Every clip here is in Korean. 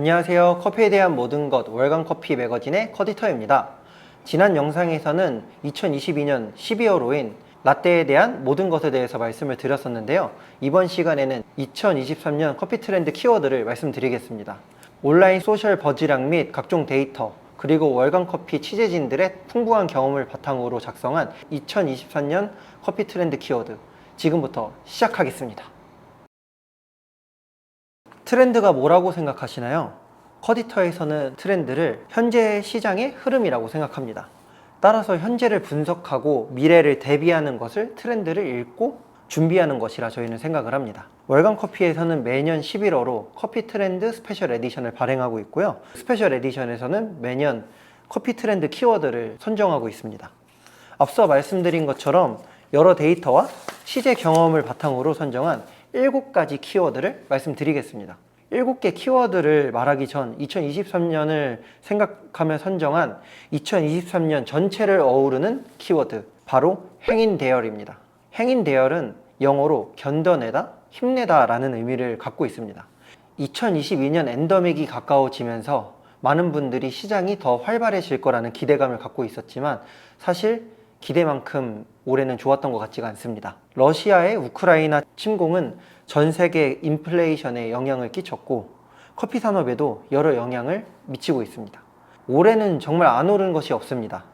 안녕하세요. 커피에 대한 모든 것 월간 커피 매거진의 커디터입니다. 지난 영상에서는 2022년 12월호인 라떼에 대한 모든 것에 대해서 말씀을 드렸었는데요. 이번 시간에는 2023년 커피 트렌드 키워드를 말씀드리겠습니다. 온라인 소셜 버즈량 및 각종 데이터, 그리고 월간 커피 취재진들의 풍부한 경험을 바탕으로 작성한 2023년 커피 트렌드 키워드. 지금부터 시작하겠습니다. 트렌드가 뭐라고 생각하시나요? 커디터에서는 트렌드를 현재 시장의 흐름이라고 생각합니다. 따라서 현재를 분석하고 미래를 대비하는 것을 트렌드를 읽고 준비하는 것이라 저희는 생각을 합니다. 월간 커피에서는 매년 11월로 커피 트렌드 스페셜 에디션을 발행하고 있고요. 스페셜 에디션에서는 매년 커피 트렌드 키워드를 선정하고 있습니다. 앞서 말씀드린 것처럼 여러 데이터와 시제 경험을 바탕으로 선정한 7가지 키워드를 말씀드리겠습니다. 7개 키워드를 말하기 전 2023년을 생각하며 선정한 2023년 전체를 어우르는 키워드 바로 행인 대열입니다. 행인 대열은 영어로 견뎌내다, 힘내다 라는 의미를 갖고 있습니다. 2022년 엔더믹이 가까워지면서 많은 분들이 시장이 더 활발해질 거라는 기대감을 갖고 있었지만 사실 기대만큼 올해는 좋았던 것 같지가 않습니다. 러시아의 우크라이나 침공은 전 세계 인플레이션에 영향을 끼쳤고 커피 산업에도 여러 영향을 미치고 있습니다. 올해는 정말 안 오른 것이 없습니다.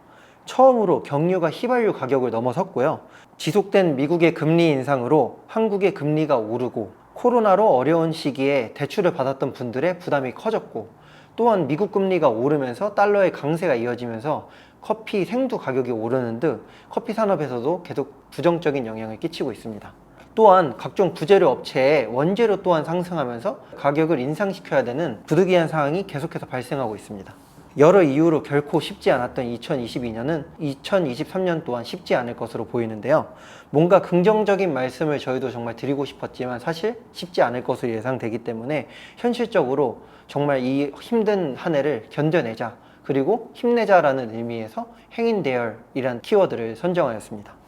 처음으로 경유가 휘발유 가격을 넘어섰고요. 지속된 미국의 금리 인상으로 한국의 금리가 오르고 코로나로 어려운 시기에 대출을 받았던 분들의 부담이 커졌고 또한 미국 금리가 오르면서 달러의 강세가 이어지면서 커피 생두 가격이 오르는 등 커피 산업에서도 계속 부정적인 영향을 끼치고 있습니다. 또한 각종 부재료 업체의 원재료 또한 상승하면서 가격을 인상시켜야 되는 부득이한 상황이 계속해서 발생하고 있습니다. 여러 이유로 결코 쉽지 않았던 2022년은 2023년 또한 쉽지 않을 것으로 보이는데요. 뭔가 긍정적인 말씀을 저희도 정말 드리고 싶었지만 사실 쉽지 않을 것으로 예상되기 때문에 현실적으로 정말 이 힘든 한 해를 견뎌내자 그리고 힘내자라는 의미에서 행인 대열이란 키워드를 선정하였습니다.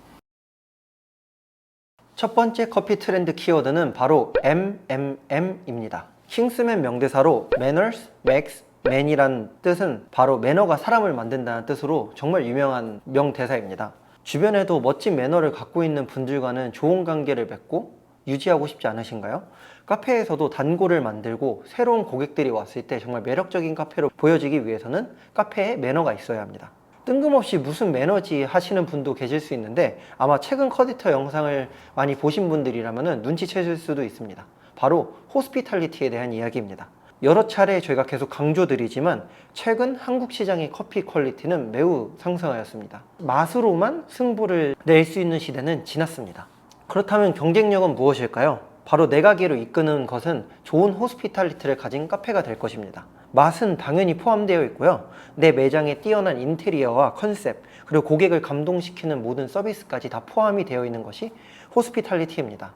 첫 번째 커피 트렌드 키워드는 바로 MMM입니다. 킹스맨 명대사로 Manners Makes Man이란 뜻은 바로 매너가 사람을 만든다는 뜻으로 정말 유명한 명대사입니다. 주변에도 멋진 매너를 갖고 있는 분들과는 좋은 관계를 맺고 유지하고 싶지 않으신가요? 카페에서도 단골을 만들고 새로운 고객들이 왔을 때 정말 매력적인 카페로 보여지기 위해서는 카페에 매너가 있어야 합니다. 뜬금없이 무슨 매너지 하시는 분도 계실 수 있는데 아마 최근 커디터 영상을 많이 보신 분들이라면 눈치채실 수도 있습니다. 바로 호스피탈리티에 대한 이야기입니다. 여러 차례 저희가 계속 강조드리지만 최근 한국 시장의 커피 퀄리티는 매우 상승하였습니다. 맛으로만 승부를 낼 수 있는 시대는 지났습니다. 그렇다면 경쟁력은 무엇일까요? 바로 내가게로 이끄는 것은 좋은 호스피탈리티를 가진 카페가 될 것입니다. 맛은 당연히 포함되어 있고요. 내 매장에 뛰어난 인테리어와 컨셉, 그리고 고객을 감동시키는 모든 서비스까지 다 포함이 되어 있는 것이 호스피탈리티입니다.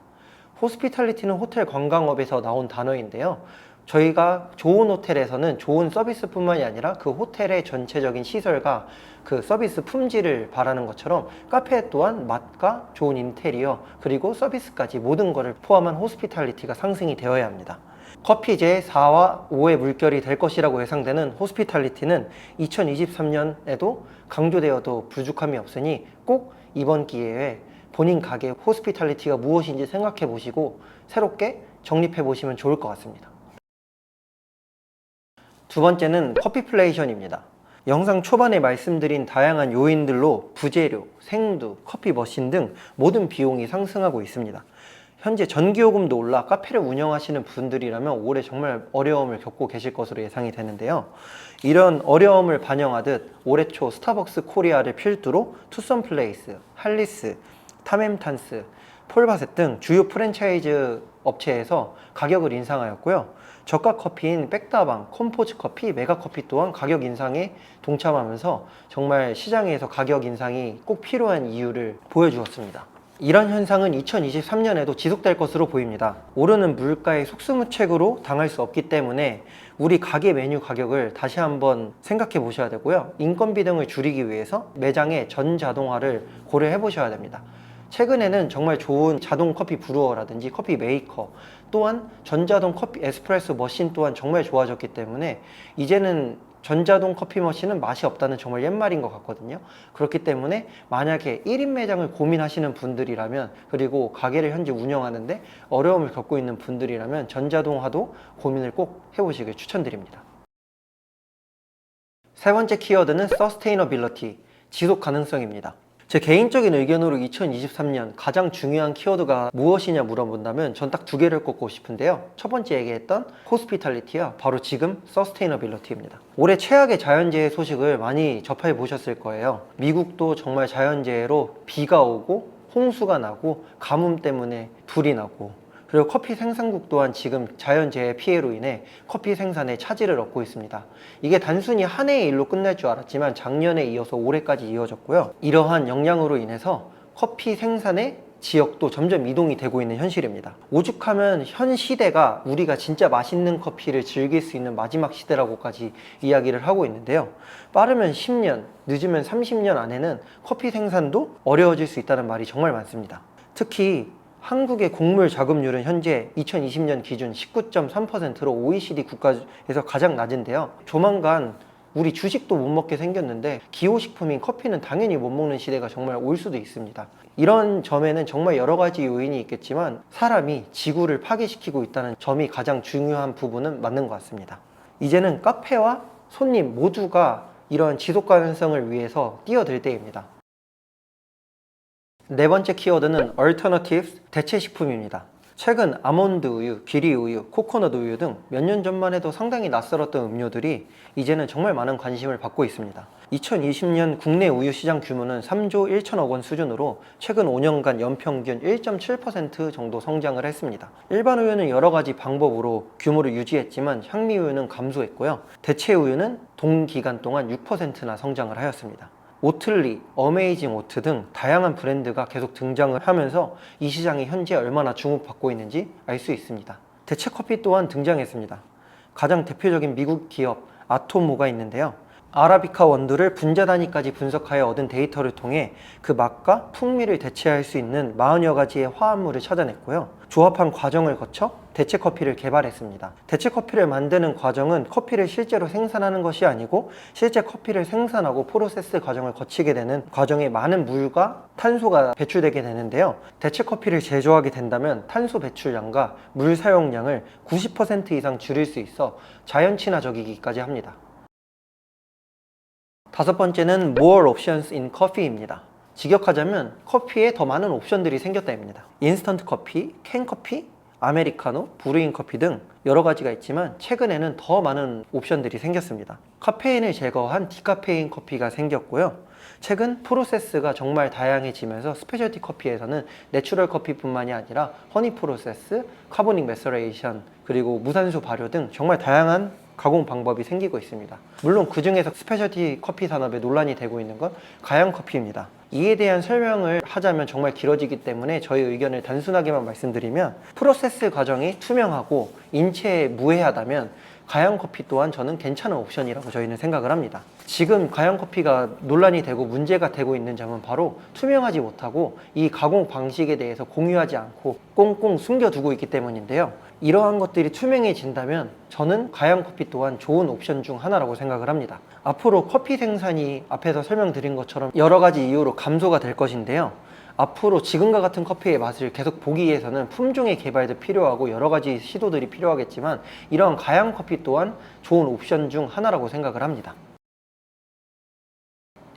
호스피탈리티는 호텔 관광업에서 나온 단어인데요. 저희가 좋은 호텔에서는 좋은 서비스뿐만이 아니라 그 호텔의 전체적인 시설과 그 서비스 품질을 바라는 것처럼 카페 또한 맛과 좋은 인테리어 그리고 서비스까지 모든 것을 포함한 호스피탈리티가 상승이 되어야 합니다. 커피 제 4와 5의 물결이 될 것이라고 예상되는 호스피탈리티는 2023년에도 강조되어도 부족함이 없으니 꼭 이번 기회에 본인 가게 호스피탈리티가 무엇인지 생각해 보시고 새롭게 정립해 보시면 좋을 것 같습니다. 두 번째는 커피플레이션입니다. 영상 초반에 말씀드린 다양한 요인들로 부재료, 생두, 커피 머신 등 모든 비용이 상승하고 있습니다. 현재 전기요금도 올라 카페를 운영하시는 분들이라면 올해 정말 어려움을 겪고 계실 것으로 예상이 되는데요. 이런 어려움을 반영하듯 올해 초 스타벅스 코리아를 필두로 투썸 플레이스, 할리스, 타멘탄스, 폴바셋 등 주요 프랜차이즈 업체에서 가격을 인상하였고요. 저가 커피인 백다방, 컴포즈 커피, 메가 커피 또한 가격 인상에 동참하면서 정말 시장에서 가격 인상이 꼭 필요한 이유를 보여주었습니다. 이런 현상은 2023년에도 지속될 것으로 보입니다. 오르는 물가의 속수무책으로 당할 수 없기 때문에 우리 가게 메뉴 가격을 다시 한번 생각해 보셔야 되고요. 인건비 등을 줄이기 위해서 매장의 전자동화를 고려해 보셔야 됩니다. 최근에는 정말 좋은 자동 커피 브루어라든지 커피 메이커 또한 전자동 커피 에스프레소 머신 또한 정말 좋아졌기 때문에 이제는 전자동 커피 머신은 맛이 없다는 정말 옛말인 것 같거든요. 그렇기 때문에 만약에 1인 매장을 고민하시는 분들이라면 그리고 가게를 현재 운영하는데 어려움을 겪고 있는 분들이라면 전자동화도 고민을 꼭 해보시길 추천드립니다. 세 번째 키워드는 서스테이너빌리티, 지속 가능성입니다. 제 개인적인 의견으로 2023년 가장 중요한 키워드가 무엇이냐 물어본다면 전 딱 두 개를 꼽고 싶은데요. 첫 번째 얘기했던 호스피탈리티와 바로 지금 서스테이너빌리티입니다. 올해 최악의 자연재해 소식을 많이 접해 보셨을 거예요. 미국도 정말 자연재해로 비가 오고 홍수가 나고 가뭄 때문에 불이 나고 그리고 커피 생산국 또한 지금 자연재해 피해로 인해 커피 생산에 차질을 얻고 있습니다. 이게 단순히 한 해의 일로 끝날 줄 알았지만 작년에 이어서 올해까지 이어졌고요. 이러한 영향으로 인해서 커피 생산의 지역도 점점 이동이 되고 있는 현실입니다. 오죽하면 현 시대가 우리가 진짜 맛있는 커피를 즐길 수 있는 마지막 시대라고까지 이야기를 하고 있는데요. 빠르면 10년, 늦으면 30년 안에는 커피 생산도 어려워질 수 있다는 말이 정말 많습니다. 특히 한국의 곡물 자급률은 현재 2020년 기준 19.3%로 OECD 국가에서 가장 낮은데요. 조만간 우리 주식도 못 먹게 생겼는데 기호식품인 커피는 당연히 못 먹는 시대가 정말 올 수도 있습니다. 이런 점에는 정말 여러 가지 요인이 있겠지만 사람이 지구를 파괴시키고 있다는 점이 가장 중요한 부분은 맞는 것 같습니다. 이제는 카페와 손님 모두가 이런 지속 가능성을 위해서 뛰어들 때입니다. 네 번째 키워드는 alternatives 대체 식품입니다. 최근 아몬드 우유, 귀리 우유, 코코넛 우유 등 몇 년 전만 해도 상당히 낯설었던 음료들이 이제는 정말 많은 관심을 받고 있습니다. 2020년 국내 우유 시장 규모는 3조 1천억 원 수준으로 최근 5년간 연평균 1.7% 정도 성장을 했습니다. 일반 우유는 여러 가지 방법으로 규모를 유지했지만 향미 우유는 감소했고요. 대체 우유는 동기간 동안 6%나 성장을 하였습니다. 오틀리, 어메이징 오트 등 다양한 브랜드가 계속 등장을 하면서 이 시장이 현재 얼마나 주목받고 있는지 알 수 있습니다. 대체 커피 또한 등장했습니다. 가장 대표적인 미국 기업 아토모가 있는데요. 아라비카 원두를 분자 단위까지 분석하여 얻은 데이터를 통해 그 맛과 풍미를 대체할 수 있는 40여 가지의 화합물을 찾아냈고요. 조합한 과정을 거쳐 대체 커피를 개발했습니다. 대체 커피를 만드는 과정은 커피를 실제로 생산하는 것이 아니고 실제 커피를 생산하고 프로세스 과정을 거치게 되는 과정에 많은 물과 탄소가 배출되게 되는데요. 대체 커피를 제조하게 된다면 탄소 배출량과 물 사용량을 90% 이상 줄일 수 있어 자연 친화적이기까지 합니다. 다섯 번째는 more options in coffee입니다. 직역하자면 커피에 더 많은 옵션들이 생겼다입니다. 인스턴트 커피, 캔 커피, 아메리카노, 브루인 커피 등 여러 가지가 있지만 최근에는 더 많은 옵션들이 생겼습니다. 카페인을 제거한 디카페인 커피가 생겼고요. 최근 프로세스가 정말 다양해지면서 스페셜티 커피에서는 내추럴 커피뿐만이 아니라 허니 프로세스, 카보닉 메서레이션, 그리고 무산소 발효 등 정말 다양한 가공 방법이 생기고 있습니다. 물론 그 중에서 스페셜티 커피 산업에 논란이 되고 있는 건 가양 커피입니다. 이에 대한 설명을 하자면 정말 길어지기 때문에 저희 의견을 단순하게만 말씀드리면 프로세스 과정이 투명하고 인체에 무해하다면 가양 커피 또한 저는 괜찮은 옵션이라고 저희는 생각을 합니다. 지금 가양 커피가 논란이 되고 문제가 되고 있는 점은 바로 투명하지 못하고 이 가공 방식에 대해서 공유하지 않고 꽁꽁 숨겨두고 있기 때문인데요. 이러한 것들이 투명해진다면 저는 가양 커피 또한 좋은 옵션 중 하나라고 생각을 합니다. 앞으로 커피 생산이 앞에서 설명드린 것처럼 여러 가지 이유로 감소가 될 것인데요. 앞으로 지금과 같은 커피의 맛을 계속 보기 위해서는 품종의 개발도 필요하고 여러 가지 시도들이 필요하겠지만 이러한 가양 커피 또한 좋은 옵션 중 하나라고 생각을 합니다.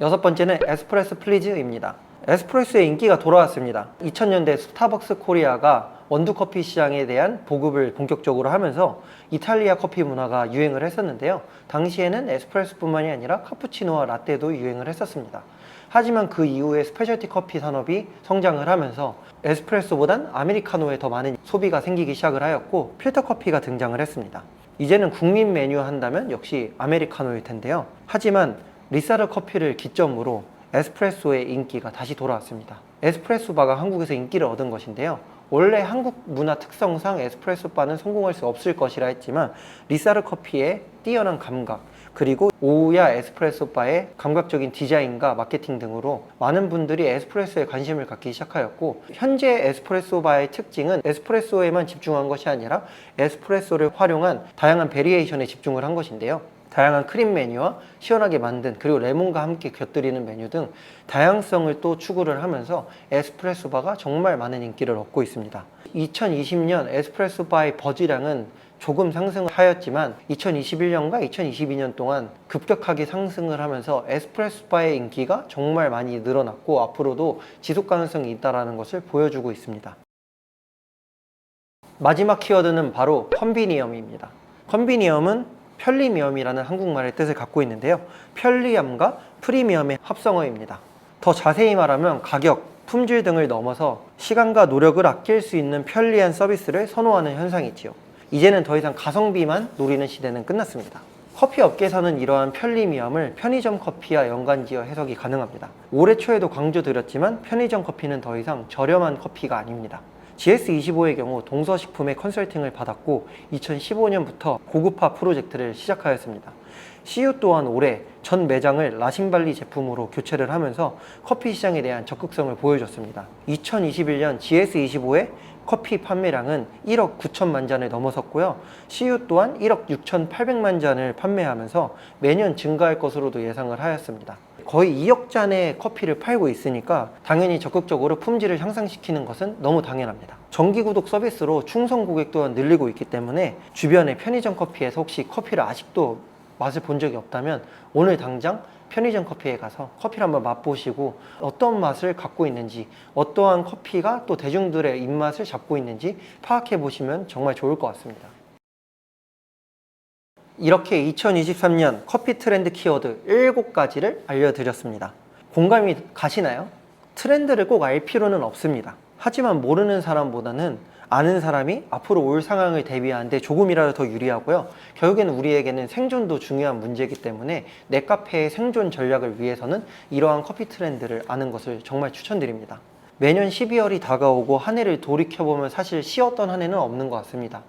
여섯 번째는 에스프레소 플리즈입니다. 에스프레소의 인기가 돌아왔습니다. 2000년대 스타벅스 코리아가 원두 커피 시장에 대한 보급을 본격적으로 하면서 이탈리아 커피 문화가 유행을 했었는데요. 당시에는 에스프레소뿐만이 아니라 카푸치노와 라떼도 유행을 했었습니다. 하지만 그 이후에 스페셜티 커피 산업이 성장을 하면서 에스프레소보단 아메리카노에 더 많은 소비가 생기기 시작을 하였고 필터 커피가 등장을 했습니다. 이제는 국민 메뉴 한다면 역시 아메리카노일 텐데요. 하지만 리사르 커피를 기점으로 에스프레소의 인기가 다시 돌아왔습니다. 에스프레소 바가 한국에서 인기를 얻은 것인데요. 원래 한국 문화 특성상 에스프레소 바는 성공할 수 없을 것이라 했지만 리사르 커피의 뛰어난 감각 그리고 오우야 에스프레소 바의 감각적인 디자인과 마케팅 등으로 많은 분들이 에스프레소에 관심을 갖기 시작하였고 현재 에스프레소 바의 특징은 에스프레소에만 집중한 것이 아니라 에스프레소를 활용한 다양한 베리에이션에 집중을 한 것인데요. 다양한 크림 메뉴와 시원하게 만든 그리고 레몬과 함께 곁들이는 메뉴 등 다양성을 또 추구를 하면서 에스프레소 바가 정말 많은 인기를 얻고 있습니다. 2020년 에스프레소 바의 버즈량은 조금 상승을 하였지만 2021년과 2022년 동안 급격하게 상승을 하면서 에스프레소 바의 인기가 정말 많이 늘어났고 앞으로도 지속 가능성이 있다는 것을 보여주고 있습니다. 마지막 키워드는 바로 컨비니엄입니다. 컨비니엄은 편리미엄이라는 한국말의 뜻을 갖고 있는데요. 편리함과 프리미엄의 합성어입니다. 더 자세히 말하면 가격, 품질 등을 넘어서 시간과 노력을 아낄 수 있는 편리한 서비스를 선호하는 현상이지요. 이제는 더 이상 가성비만 노리는 시대는 끝났습니다. 커피 업계에서는 이러한 편리미엄을 편의점 커피와 연관지어 해석이 가능합니다. 올해 초에도 강조드렸지만 편의점 커피는 더 이상 저렴한 커피가 아닙니다. GS25의 경우 동서식품의 컨설팅을 받았고 2015년부터 고급화 프로젝트를 시작하였습니다. CU 또한 올해 전 매장을 라신발리 제품으로 교체를 하면서 커피 시장에 대한 적극성을 보여줬습니다. 2021년 GS25의 커피 판매량은 1억 9천만 잔을 넘어섰고요. CU 또한 1억 6천 8백만 잔을 판매하면서 매년 증가할 것으로도 예상을 하였습니다. 거의 2억 잔의 커피를 팔고 있으니까 당연히 적극적으로 품질을 향상시키는 것은 너무 당연합니다. 정기 구독 서비스로 충성 고객 또한 늘리고 있기 때문에 주변의 편의점 커피에서 혹시 커피를 아직도 맛을 본 적이 없다면 오늘 당장 편의점 커피에 가서 커피를 한번 맛보시고 어떤 맛을 갖고 있는지 어떠한 커피가 또 대중들의 입맛을 잡고 있는지 파악해 보시면 정말 좋을 것 같습니다. 이렇게 2023년 커피 트렌드 키워드 7가지를 알려드렸습니다. 공감이 가시나요? 트렌드를 꼭 알 필요는 없습니다. 하지만 모르는 사람보다는 아는 사람이 앞으로 올 상황을 대비하는데 조금이라도 더 유리하고요. 결국에는 우리에게는 생존도 중요한 문제이기 때문에 내 카페의 생존 전략을 위해서는 이러한 커피 트렌드를 아는 것을 정말 추천드립니다. 매년 12월이 다가오고 한 해를 돌이켜보면 사실 쉬었던 한 해는 없는 것 같습니다.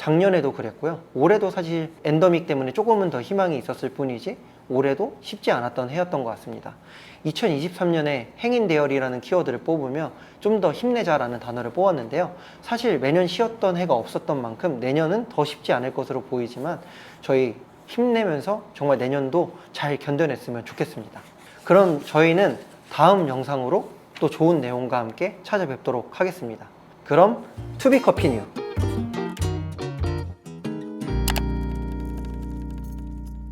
작년에도 그랬고요. 올해도 사실 엔더믹 때문에 조금은 더 희망이 있었을 뿐이지 올해도 쉽지 않았던 해였던 것 같습니다. 2023년에 행인 대열이라는 키워드를 뽑으며 좀 더 힘내자라는 단어를 뽑았는데요. 사실 매년 쉬었던 해가 없었던 만큼 내년은 더 쉽지 않을 것으로 보이지만 저희 힘내면서 정말 내년도 잘 견뎌냈으면 좋겠습니다. 그럼 저희는 다음 영상으로 또 좋은 내용과 함께 찾아뵙도록 하겠습니다. 그럼 투비 커피 뉴